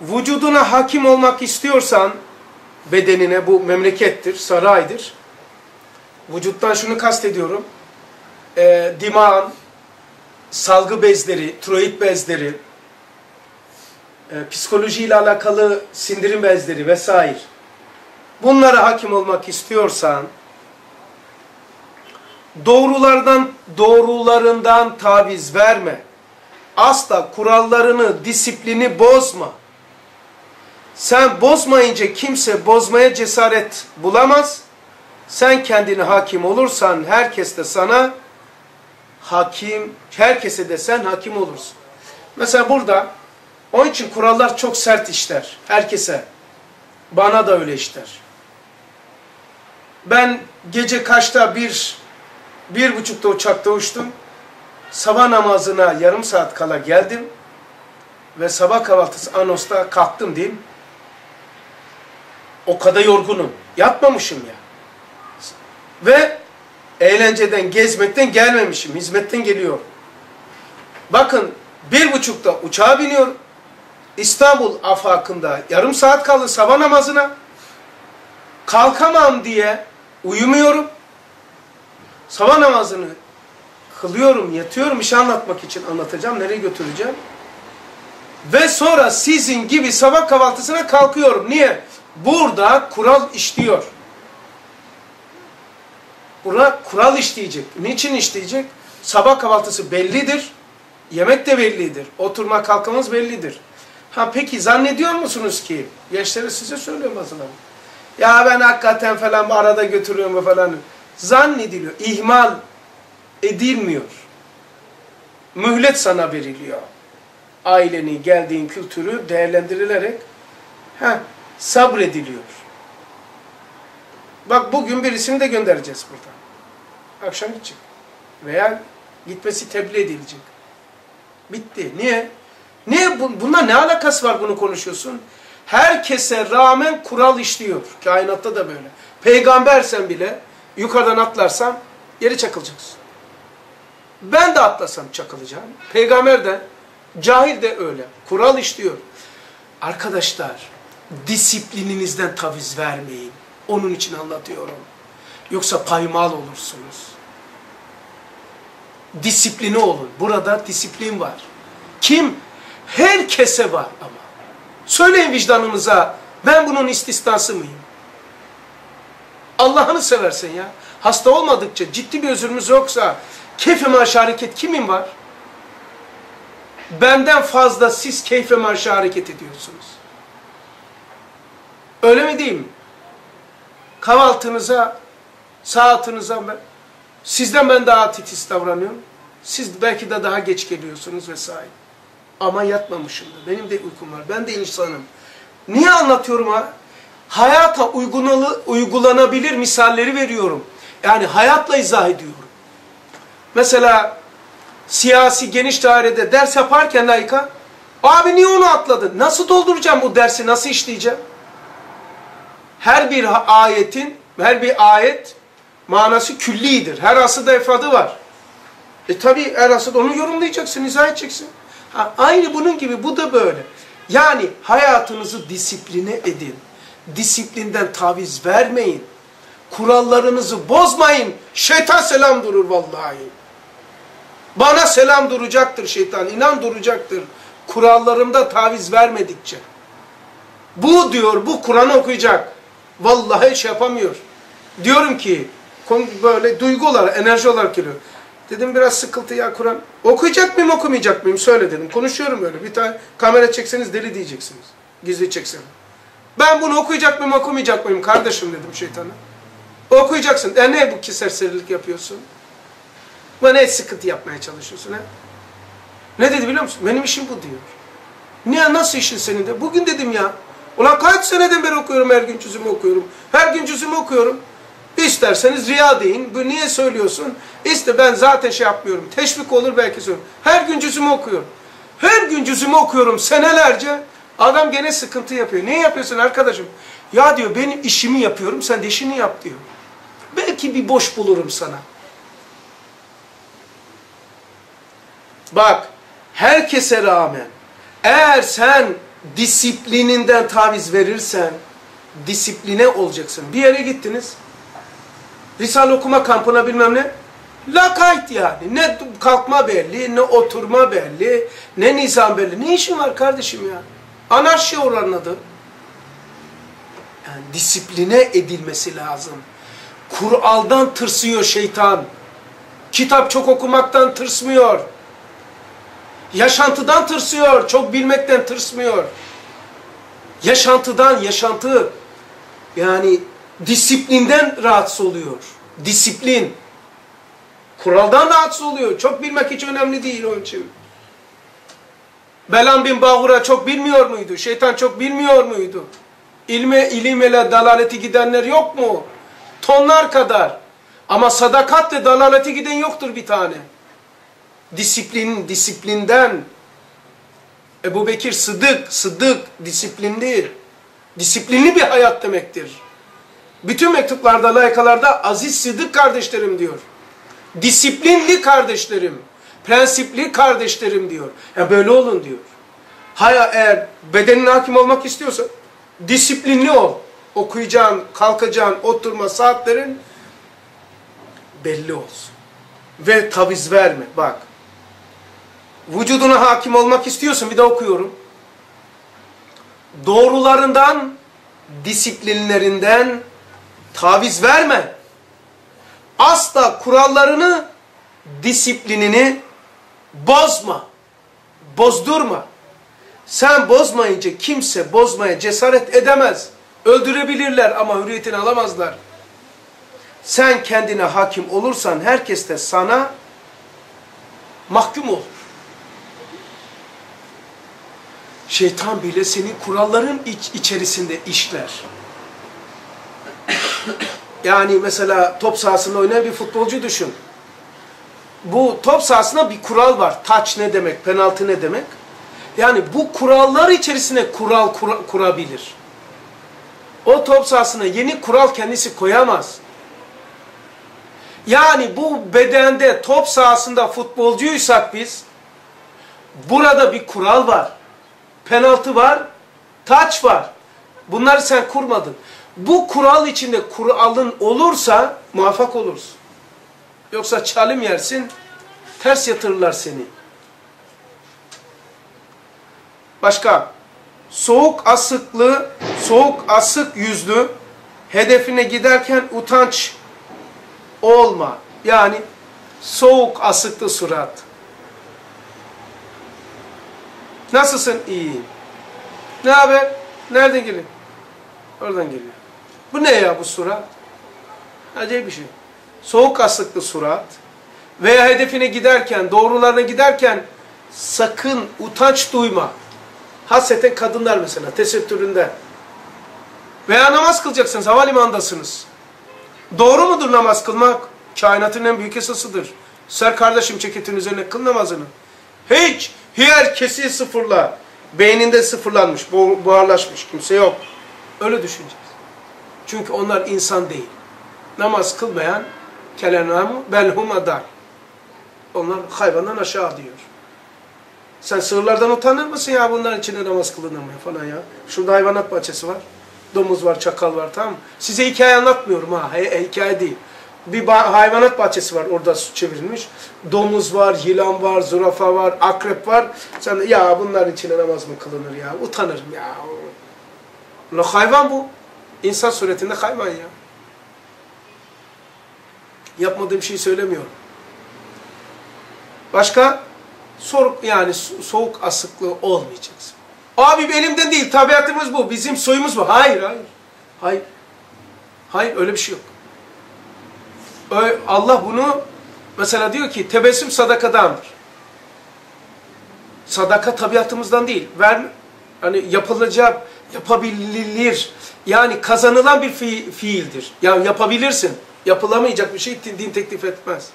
vücuduna hakim olmak istiyorsan, bedenine bu memlekettir, saraydır. Vücuttan şunu kastediyorum. E, dimağın, salgı bezleri, tiroid bezleri, e, psikolojiyle alakalı sindirim bezleri vesaire. Bunlara hakim olmak istiyorsan, doğrulardan doğrularından taviz verme. Asla kurallarını, disiplini bozma. Sen bozmayınca kimse bozmaya cesaret bulamaz. Sen kendine hakim olursan herkes de sana hakim, herkese de sen hakim olursun. Mesela burada onun için kurallar çok sert işler. Herkese. Bana da öyle işler. Ben gece kaçta bir, bir buçukta uçakta uçtum. Sabah namazına yarım saat kala geldim. Ve sabah kahvaltısı Anos'ta kalktım diyeyim. O kadar yorgunum. Yatmamışım ya. Ve eğlenceden, gezmekten gelmemişim. Hizmetten geliyor. Bakın bir buçukta uçağa biniyorum. İstanbul afakında yarım saat kaldı sabah namazına. Kalkamam diye uyumuyorum. Sabah namazını kılıyorum, yatıyorum, işi anlatmak için anlatacağım, nereye götüreceğim. Ve sonra sizin gibi sabah kahvaltısına kalkıyorum. Niye? Burada kural işliyor. Burada kural işleyecek. Niçin işleyecek? Sabah kahvaltısı bellidir. Yemek de bellidir. Oturma kalkmamız bellidir. Ha peki zannediyor musunuz ki? Gençleri size söylüyorum mesela. Ya ben hakikaten falan arada götürüyorum falan. Zannediliyor. İhmal edilmiyor. Mühlet sana veriliyor. Aileni, geldiğin kültürü değerlendirilerek ha, sabrediliyor. Bak bugün birisini de göndereceğiz burada. Akşam gidecek. Veya gitmesi tebliğ edilecek. Bitti. Niye? Niye? Bununla ne alakası var bunu konuşuyorsun? Herkese rağmen kural işliyor. Kainatta da böyle. Peygambersen bile yukarıdan atlarsan yeri çakılacaksın. Ben de atlasam çakılacağım. Peygamber de, cahil de öyle. Kural işliyor. Arkadaşlar, disiplininizden taviz vermeyin. Onun için anlatıyorum. Yoksa paymal olursunuz. Disiplini olun. Burada disiplin var. Kim? Herkese var ama. Söyleyin vicdanınıza, ben bunun istisnası mıyım? Allah'ını seversen ya. Hasta olmadıkça, ciddi bir özürümüz yoksa, keyfe marşı hareket kimin var? Benden fazla siz keyfe marşı hareket ediyorsunuz. Öyle mi değil mi? Kahvaltınıza, saatinize sizden ben daha titiz davranıyorum. Siz belki de daha geç geliyorsunuz vesaire. Ama yatmamışım da. Benim de uykum var. Ben de insanım. Niye anlatıyorum ha? Hayata uygulalı, uygulanabilir misalleri veriyorum. Yani hayatla izah ediyorum. Mesela siyasi geniş dairede ders yaparken layıka, abi niye onu atladın? Nasıl dolduracağım bu dersi, nasıl işleyeceğim? Her bir ayetin, her bir ayet manası küllidir. Her asıda efradı var. E tabi her asıda onu yorumlayacaksın, izah edeceksin. Ha, aynı bunun gibi bu da böyle. Yani hayatınızı disipline edin. Disiplinden taviz vermeyin. Kurallarınızı bozmayın. Şeytan selam durur vallahi. Bana selam duracaktır şeytan. inan duracaktır. Kurallarımda taviz vermedikçe. Bu diyor, bu Kur'an okuyacak. Vallahi şey yapamıyor. Diyorum ki, böyle duygu olarak, enerji olarak geliyor. Dedim biraz sıkıntı ya Kur'an. Okuyacak mıyım okumayacak mıyım? Söyle dedim. Konuşuyorum öyle. Bir tane kamera çekseniz deli diyeceksiniz. Gizli çekseniz. Ben bunu okuyacak mıyım okumayacak mıyım kardeşim dedim şeytana. Okuyacaksın. E ne bu ki serserilik yapıyorsun? Bana ne sıkıntı yapmaya çalışıyorsun ha? Ne dedi biliyor musun? Benim işim bu diyor. Niye nasıl işin senin de? Bugün dedim ya. Ulan kaç seneden beri okuyorum her gün cüzümü okuyorum. Her gün cüzümü okuyorum. İsterseniz riya deyin. Bu niye söylüyorsun? İşte ben zaten şey yapmıyorum. Teşvik olur belki söylüyorum. Her gün cüzümü okuyorum. Her gün cüzümü okuyorum senelerce. Adam gene sıkıntı yapıyor. Ne yapıyorsun arkadaşım? Ya diyor benim işimi yapıyorum sen de işini yap diyor. Belki bir boş bulurum sana. Bak herkese rağmen eğer sen disiplininden taviz verirsen, disipline olacaksın. Bir yere gittiniz, Risale okuma kampına bilmem ne, lakayt yani. Ne kalkma belli, ne oturma belli, ne nizam belli. Ne işin var kardeşim ya? Anarşi oranın adı. Yani disipline edilmesi lazım. Kur'aldan tırsıyor şeytan. Kitap çok okumaktan tırsmıyor. Yaşantıdan tırsıyor, çok bilmekten tırsmıyor. Yaşantıdan, yaşantı yani disiplinden rahatsız oluyor. Disiplin. Kuraldan rahatsız oluyor. Çok bilmek hiç önemli değil onun için. Belam bin Bahura çok bilmiyor muydu? Şeytan çok bilmiyor muydu? İlme, ilim ile dalaleti gidenler yok mu? Tonlar kadar. Ama sadakatle dalaleti giden yoktur bir tane. Disiplin, disiplinden. Ebu Bekir sıdık, sıdık, disiplinli. Disiplinli bir hayat demektir. Bütün mektuplarda, layıkalarda aziz sıdık kardeşlerim diyor. Disiplinli kardeşlerim, prensipli kardeşlerim diyor. Ya böyle olun diyor. Hayır eğer bedenin hakim olmak istiyorsan disiplinli ol. Okuyacağın, kalkacağın, oturma saatlerin belli olsun. Ve taviz verme. Bak. Vücuduna hakim olmak istiyorsun. Bir de okuyorum. Doğrularından, disiplinlerinden taviz verme. Asla kurallarını, disiplinini bozma. Bozdurma. Sen bozmayınca kimse bozmaya cesaret edemez. Öldürebilirler ama hürriyetini alamazlar. Sen kendine hakim olursan herkes de sana mahkum olur. Şeytan bile senin kuralların iç, içerisinde işler. yani mesela top sahasında oynayan bir futbolcu düşün. Bu top sahasında bir kural var. Taç ne demek, penaltı ne demek? Yani bu kurallar içerisine kural kura, kurabilir. O top sahasına yeni kural kendisi koyamaz. Yani bu bedende top sahasında futbolcuysak biz burada bir kural var. Penaltı var, taç var. Bunları sen kurmadın. Bu kural içinde kuralın olursa muvaffak olursun. Yoksa çalım yersin, ters yatırırlar seni. Başka? Soğuk asıklı, soğuk asık yüzlü, hedefine giderken utanç olma. Yani soğuk asıklı surat. Nasılsın? İyiyim. Ne haber? Nereden geliyor? Oradan geliyor. Bu ne ya bu surat? Acayip bir şey. Soğuk asıklı surat veya hedefine giderken, doğrularına giderken sakın utanç duyma. Hasreten kadınlar mesela tesettüründe. Veya namaz kılacaksınız, havalimanındasınız. Doğru mudur namaz kılmak? Kainatın en büyük esasıdır. Ser kardeşim ceketin üzerine kıl namazını. Hiç, herkesi sıfırla. Beyninde sıfırlanmış, buharlaşmış kimse yok. Öyle düşüneceğiz. Çünkü onlar insan değil. Namaz kılmayan kelenamu belhum adar. Onlar hayvandan aşağı diyor. Sen sığırlardan utanır mısın ya bunların içinde namaz kılınamıyor falan ya. Şurada hayvanat bahçesi var. Domuz var, çakal var tamam mı? Size hikaye anlatmıyorum ha. He, hikaye değil. Bir hayvanat bahçesi var orada su çevrilmiş. Domuz var, yılan var, zürafa var, akrep var. Sen de ya bunların içine namaz mı kılınır ya? Utanırım ya. Ulan hayvan bu. İnsan suretinde hayvan ya. Yapmadığım şeyi söylemiyorum. Başka? Soğuk, yani soğuk asıklığı olmayacaksın. Abi elimden değil, tabiatımız bu, bizim soyumuz bu. Hayır, hayır. Hayır. Hayır, öyle bir şey yok. Allah bunu mesela diyor ki tebessüm sadakadandır. Sadaka tabiatımızdan değil. Ver, hani yapılacak, yapabilir. Yani kazanılan bir fi fiildir. Yani yapabilirsin. Yapılamayacak bir şey din teklif etmez.